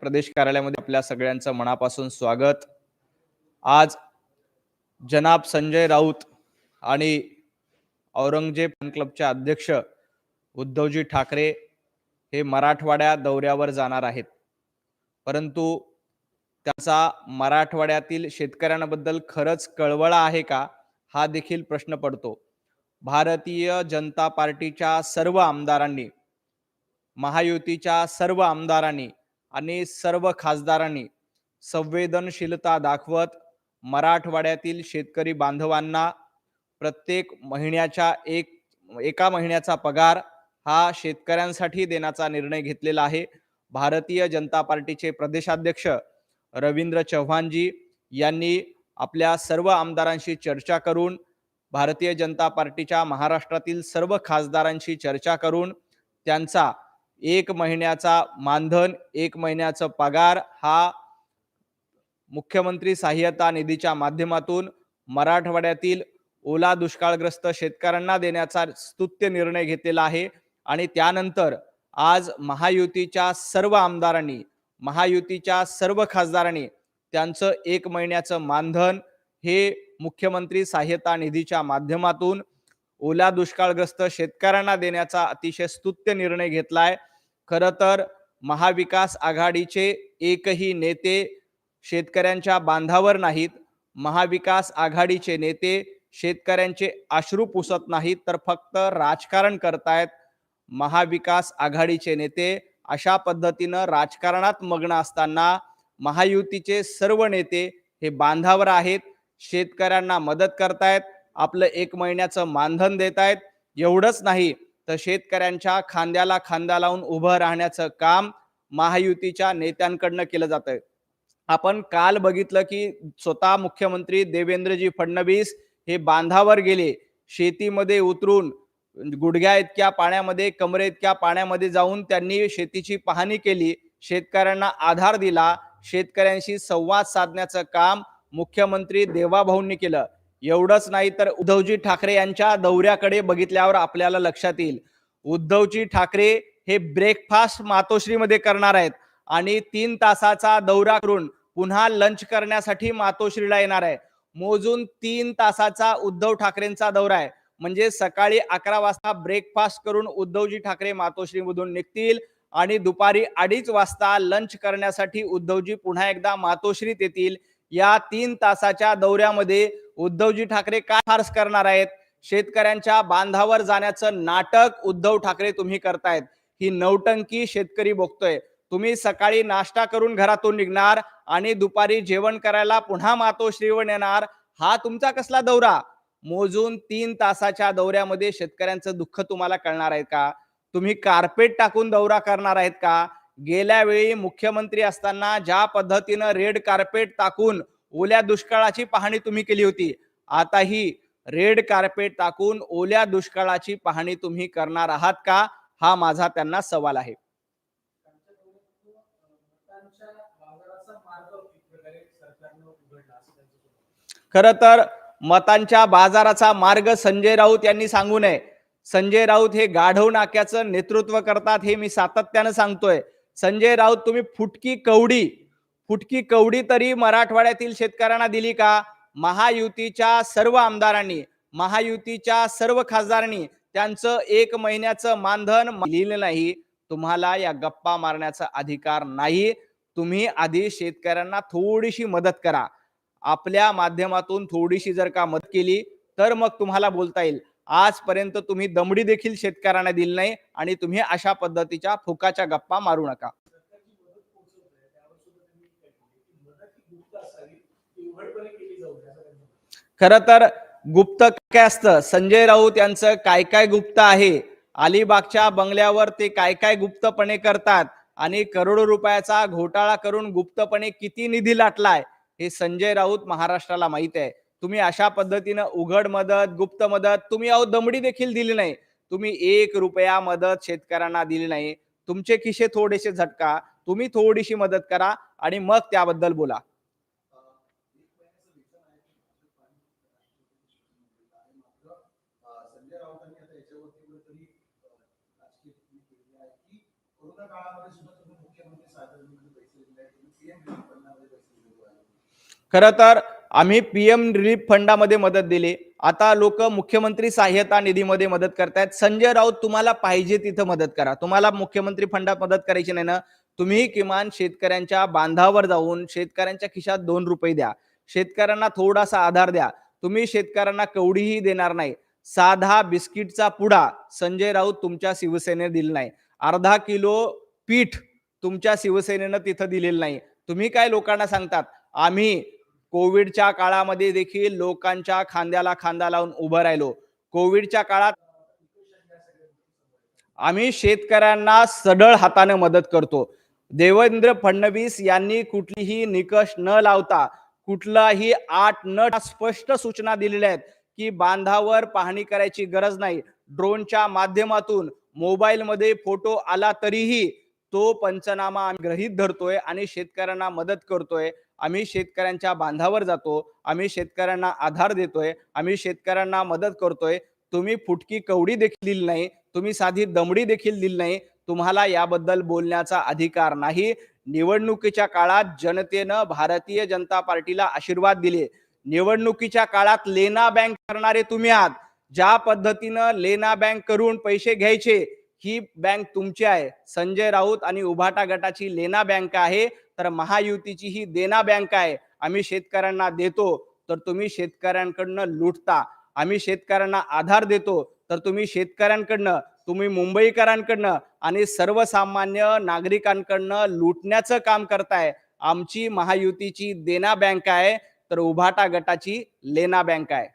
प्रदेश कार्यालयामध्ये आपल्या सगळ्यांचं मनापासून स्वागत. आज जनाब संजय राऊत आणि औरंगजेब फॅन क्लबचे अध्यक्ष उद्धवजी ठाकरे हे मराठवाड्या दौऱ्यावर जाणार आहेत. परंतु त्याचा मराठवाड्यातील शेतकऱ्यांबद्दल खरंच कळवळा आहे का हा देखील प्रश्न पडतो. भारतीय जनता पार्टीच्या सर्व आमदारांनी महायुतीच्या सर्व आमदारांनी आणि सर्व खासदारांनी संवेदनशीलता दाखवत मराठवाड्यातील शेतकरी बांधवांना प्रत्येक महिन्याच्या एक एका महिन्याचा पगार हा शेतकऱ्यांसाठी देण्याचा निर्णय घेतलेला आहे. भारतीय जनता पार्टीचे प्रदेशाध्यक्ष रवींद्र चव्हाणजी यांनी आपल्या सर्व आमदारांशी चर्चा करून भारतीय जनता पार्टीच्या महाराष्ट्रातील सर्व खासदारांशी चर्चा करून त्यांचा एक महिन्याचा मानधन एक महिन्याचा पगार हा मुख्यमंत्री सहाय्यता निधीच्या माध्यमातून मराठवाड्यातील ओला दुष्काळग्रस्त शेतकऱ्यांना देण्याचा स्तुत्य निर्णय घेतलेला आहे. आणि त्यानंतर आज महायुतीच्या सर्व आमदारांनी महायुतीच्या सर्व खासदारांनी त्यांचं एक महिन्याचं मानधन हे मुख्यमंत्री सहाय्यता निधीच्या माध्यमातून ओला दुष्काळग्रस्त शेतकऱ्यांना देण्याचा अतिशय स्तुत्य निर्णय घेतलाय. खरं तर महाविकास आघाडीचे एकही नेते शेतकऱ्यांच्या बांधावर नाहीत. महाविकास आघाडीचे नेते शेतकऱ्यांचे अश्रू पुसत नाहीत तर फक्त राजकारण करतायत. महाविकास आघाडीचे नेते अशा पद्धतीनं राजकारणात मग्न असताना महायुतीचे सर्व नेते हे बांधावर आहेत शेतकऱ्यांना मदत करतायत आपलं एक महिन्याचं मानधन देत आहेत एवढंच नाही तर शेतकऱ्यांच्या खांद्याला खांदा लावून उभं राहण्याचं काम महायुतीच्या नेत्यांकडनं केलं जातंय. आपण काल बघितलं की स्वतः मुख्यमंत्री देवेंद्रजी फडणवीस हे बांधावर गेले. शेतीमध्ये उतरून गुडघ्या इतक्या पाण्यामध्ये कमरे इतक्या पाण्यामध्ये जाऊन त्यांनी शेतीची पाहणी केली. शेतकऱ्यांना आधार दिला. शेतकऱ्यांशी संवाद साधण्याचं काम मुख्यमंत्री देवाभाऊंनी केलं. एवढंच नाही तर उद्धवजी ठाकरे यांच्या दौऱ्याकडे बघितल्यावर आपल्याला लक्षात येईल. उद्धवजी ठाकरे हे ब्रेकफास्ट मातोश्रीमध्ये करणार आहेत आणि तीन तासाचा दौरा करून पुन्हा लंच करण्यासाठी मातोश्रीला येणार आहे. मोजून तीन तासाचा उद्धव ठाकरेंचा दौरा आहे. म्हणजे सकाळी अकरा वाजता ब्रेकफास्ट करून उद्धवजी ठाकरे मातोश्रीमधून निघतील आणि दुपारी अडीच वाजता लंच करण्यासाठी उद्धवजी पुन्हा एकदा मातोश्रीत येतील. या तीन तासाच्या दौऱ्यामध्ये उद्धवजी ठाकरे काय फार्स करणार आहेत? शेतकऱ्यांच्या बांधावर जाण्याचं नाटक उद्धव ठाकरे तुम्ही करतायत. ही नौटंकी शेतकरी बघतोय. तुम्ही सकाळी नाश्ता करून घरातून निघणार आणि दुपारी जेवण करायला पुन्हा मातोश्रीवण येणार हा तुमचा कसला दौरा? मोजून तीन तासाच्या दौऱ्यामध्ये शेतकऱ्यांचं दुःख तुम्हाला कळणार आहे का? तुम्ही कार्पेट टाकून दौरा करणार आहेत का? गेल्या वेळी मुख्यमंत्री असताना ज्या पद्धतीनं रेड कार्पेट टाकून ओल्या दुष्काळाची पाहणी तुम्ही केली होती आता ही रेड कार्पेट टाकून ओल्या दुष्काळाची पाहणी तुम्ही करणार आहात का? हा माझा त्यांना सवाल आहे. खर तर मतांच्या बाजाराचा मार्ग संजय राऊत यांनी सांगू नये. संजय राऊत हे गाढव नाक्याचं नेतृत्व करतात हे मी सातत्यानं सांगतोय. संजय राऊत तुम्ही फुटकी कवडी फुटकी कवडी तरी मराठवाड्यातील शेतकऱ्यांना दिली का? महायुतीच्या सर्व आमदारांनी महायुतीच्या सर्व खासदारांनी त्यांचं एक महिन्याचं मानधन लिहिलं नाही. तुम्हाला या गप्पा मारण्याचा अधिकार नाही. तुम्ही आधी शेतकऱ्यांना थोडीशी मदत करा. आपल्या माध्यमातून थोडीशी जर का मदत केली तर मग तुम्हाला बोलता येईल. आजपर्यंत तुम्ही दमडी देखील शेतकऱ्यांना दिली नाही आणि तुम्ही अशा पद्धतीच्या फुकाच्या गप्पा मारू नका. खर तर गुप्त काय असतं? संजय राऊत यांचं काय काय गुप्त आहे? अलिबागच्या बंगल्यावर ते काय काय गुप्तपणे करतात? आणि करोडो रुपयाचा घोटाळा करून गुप्तपणे किती निधी लाटलाय? हे संजय राऊत महाराष्ट्राला माहीत आहे. तुम्ही अशा पद्धतीनं उघड मदत गुप्त मदत तुम्ही अहो दमडी देखील दिली नाही. तुम्ही एक रुपया मदत शेतकऱ्यांना दिली नाही. तुमचे खिशे थोडेसे झटका तुम्ही थोडीशी मदत करा आणि मग त्याबद्दल बोला. खर तर आम्ही पीएम रिलीफ फंडामध्ये मदत दिली. आता लोक मुख्यमंत्री सहाय्यता निधीमध्ये मदत करतायत. संजय राऊत तुम्हाला पाहिजे तिथं मदत करा. तुम्हाला मुख्यमंत्री फंडात मदत करायची नाही ना तुम्ही किमान शेतकऱ्यांच्या बांधावर जाऊन शेतकऱ्यांच्या खिशात दोन रुपये द्या. शेतकऱ्यांना थोडासा आधार द्या. तुम्ही शेतकऱ्यांना कवडीही देणार नाही. साधा बिस्किटचा पुडा संजय राऊत तुमच्या शिवसेनेने दिला नाही. अर्धा किलो पीठ तुमच्या शिवसेनेनं तिथं दिलेलं नाही. तुम्ही काय लोकांना सांगतात? आम्ही कोविडच्या काळामध्ये देखील लोकांच्या खांद्याला खांदा लावून उभं राहिलो. कोविडच्या काळात आम्ही शेतकऱ्यांना सडळ हाताने मदत करतो. देवेंद्र फडणवीस यांनी कुठलीही निकष न लावता कुठलाही आठ न स्पष्ट सूचना दिलेल्या आहेत की बांधावर पाहणी करायची गरज नाही. ड्रोनच्या माध्यमातून मोबाईलमध्ये फोटो आला तरीही तो पंचनामा आम्ही गृहीत धरतोय आणि शेतकऱ्यांना मदत करतोय. आम्ही शेतकऱ्यांच्या बांधावर जातो आम्ही शेतकऱ्यांना आधार देतोय आम्ही शेतकऱ्यांना मदत करतोय. तुम्ही फुटकी कवडी देखील दिली नाही तुम्ही साधी दमडी देखील दिली नाही. तुम्हाला याबद्दल बोलण्याचा अधिकार नाही. निवडणुकीच्या काळात जनतेनं भारतीय जनता पार्टीला आशीर्वाद दिले. निवडणुकीच्या काळात लेना बँक करणारे तुम्ही आहात. ज्या पद्धतीनं लेना बँक करून पैसे घ्यायचे ही बँक तुमची आहे. संजय राऊत आणि उभाटा गटाची लेना बँक आहे. तर महायुतीची ही देना बँक आहे. आम्ही शेतकऱ्यांना देतो तर तुम्ही शेतकऱ्यांकडनं लुटता. आम्ही शेतकऱ्यांना आधार देतो तर तुम्ही शेतकऱ्यांकडनं तुम्ही मुंबईकरांकडनं आणि सर्वसामान्य नागरिकांकडनं लुटण्याचं काम करताय. आमची महायुतीची देना बँक आहे तर उभाटा गटाची लेना बँक आहे.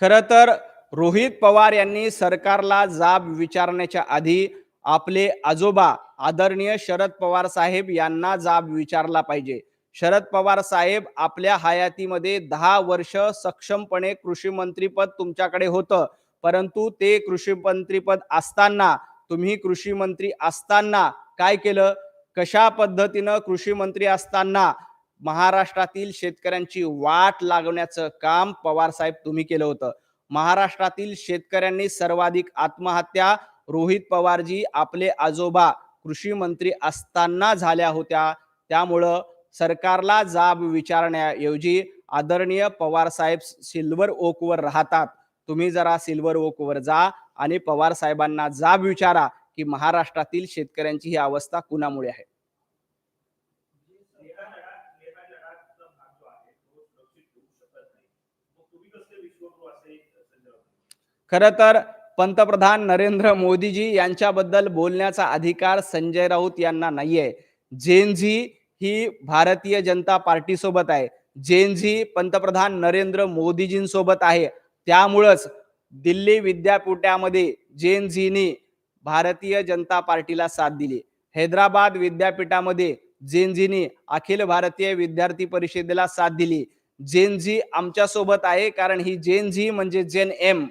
खरं तर रोहित पवार यांनी सरकारला जाब विचारण्याच्या आधी आपले आजोबा आदरणीय शरद पवार साहेब यांना जाब विचारला पाहिजे. शरद पवार साहेब आपल्या हयातीमध्ये दहा वर्ष सक्षमपणे कृषी मंत्रीपद तुमच्याकडे होतं. परंतु ते कृषी मंत्रीपद असताना तुम्ही कृषी मंत्री असताना काय केलं? कशा पद्धतीनं कृषी मंत्री असताना महाराष्ट्रातील शेतकऱ्यांची वाट लागवण्याचं काम पवार साहेब तुम्ही केलं होतं. महाराष्ट्रातील शेतकऱ्यांनी सर्वाधिक आत्महत्या रोहित पवारजी आपले आजोबा कृषी मंत्री असताना झाल्या होत्या. त्यामुळं सरकारला जाब विचारण्याऐवजी आदरणीय पवार साहेब सिल्वर ओकवर राहतात. तुम्ही जरा सिल्वर ओकवर जा आणि पवार साहेबांना जाब विचारा की महाराष्ट्रातील शेतकऱ्यांची ही अवस्था कुणामुळे आहे? खर तर पंतप्रधान नरेंद्र मोदीजी यांच्याबद्दल बोलण्याचा अधिकार संजय राऊत यांना नाहीये. जेनझी ही भारतीय जनता पार्टी सोबत आहे जेनझी पंतप्रधान नरेंद्र मोदीजींसोबत आहे. त्यामुळंच दिल्ली विद्यापीठामध्ये जेनझीनी भारतीय जनता पार्टीला साथ दिली. हैदराबाद विद्यापीठामध्ये जेनझीनी अखिल भारतीय विद्यार्थी परिषदेला साथ दिली. जेनझी आमच्यासोबत आहे कारण ही जेनझी म्हणजे जेन एम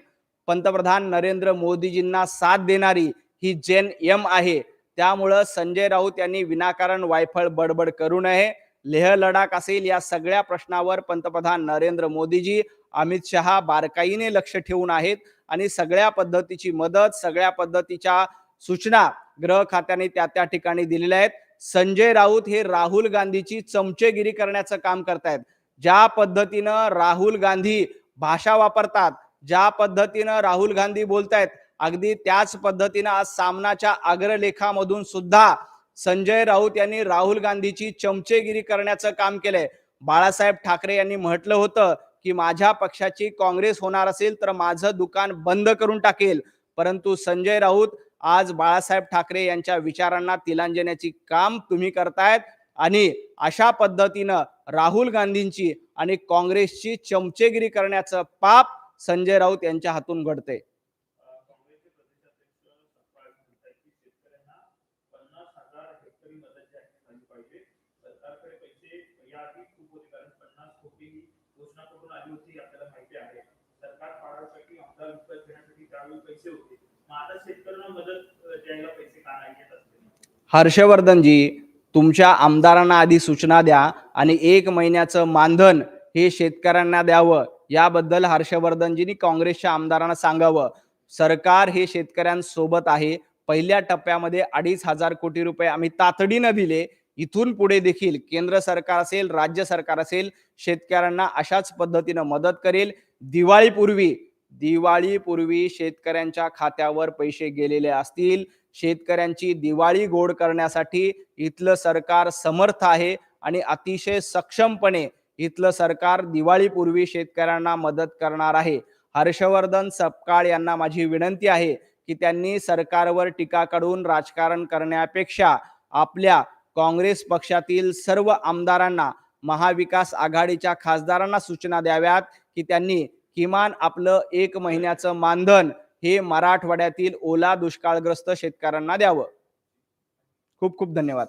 पंतप्रधान नरेंद्र मोदीजींना साथ देणारी ही जेन एम आहे. त्यामुळं संजय राऊत यांनी विनाकारण वायफळ बडबड करू नये. लेह लडाख असेल या सगळ्या प्रश्नावर पंतप्रधान नरेंद्र मोदीजी अमित शहा बारकाईने लक्ष ठेवून आहेत आणि सगळ्या पद्धतीची मदत सगळ्या पद्धतीच्या सूचना ग्रह खात्याने त्या त्या ठिकाणी दिलेल्या आहेत. संजय राऊत हे राहुल गांधीची चमचेगिरी करण्याचं काम करतायत. ज्या पद्धतीनं राहुल गांधी भाषा वापरतात ज्या पद्धतीनं राहुल गांधी बोलतायत अगदी त्याच पद्धतीनं आज सामनाच्या अग्रलेखामधून सुद्धा संजय राऊत यांनी राहुल गांधीची चमचेगिरी करण्याचं काम केलंय. बाळासाहेब ठाकरे यांनी म्हटलं होतं की माझ्या पक्षाची काँग्रेस होणार असेल तर माझं दुकान बंद करून टाकेल. परंतु संजय राऊत आज बाळासाहेब ठाकरे यांच्या विचारांना तिलांजण्याची काम तुम्ही करतायत आणि अशा पद्धतीनं राहुल गांधींची आणि काँग्रेसची चमचेगिरी करण्याचं पाप संजय राऊत यांच्या हातून घडते. हर्षवर्धन जी तुमच्या आमदारांना आधी सूचना द्या आणि एक महिन्याचं मानधन हे शेतकऱ्यांना द्यावं. याबद्दल हर्षवर्धनजींनी काँग्रेसच्या आमदारांना सांगावं. सरकार हे शेतकऱ्यांसोबत आहे. पहिल्या टप्प्यामध्ये अडीच हजार कोटी रुपये आम्ही तातडीनं दिले. इथून पुढे देखील केंद्र सरकार असेल राज्य सरकार असेल शेतकऱ्यांना अशाच पद्धतीनं मदत करेल. दिवाळीपूर्वी दिवाळीपूर्वी शेतकऱ्यांच्या खात्यावर पैसे गेलेले असतील. शेतकऱ्यांची दिवाळी गोड करण्यासाठी इथलं सरकार समर्थ आहे आणि अतिशय सक्षमपणे इथलं सरकार दिवाळीपूर्वी शेतकऱ्यांना मदत करणार आहे. हर्षवर्धन सपकाळ यांना माझी विनंती आहे की त्यांनी सरकारवर टीका करून राजकारण करण्यापेक्षा आपल्या काँग्रेस पक्षातील सर्व आमदारांना महाविकास आघाडीच्या खासदारांना सूचना द्याव्यात की त्यांनी किमान आपलं एक महिन्याचं मानधन हे मराठवाड्यातील ओला दुष्काळग्रस्त शेतकऱ्यांना द्यावं. खूप खूप धन्यवाद.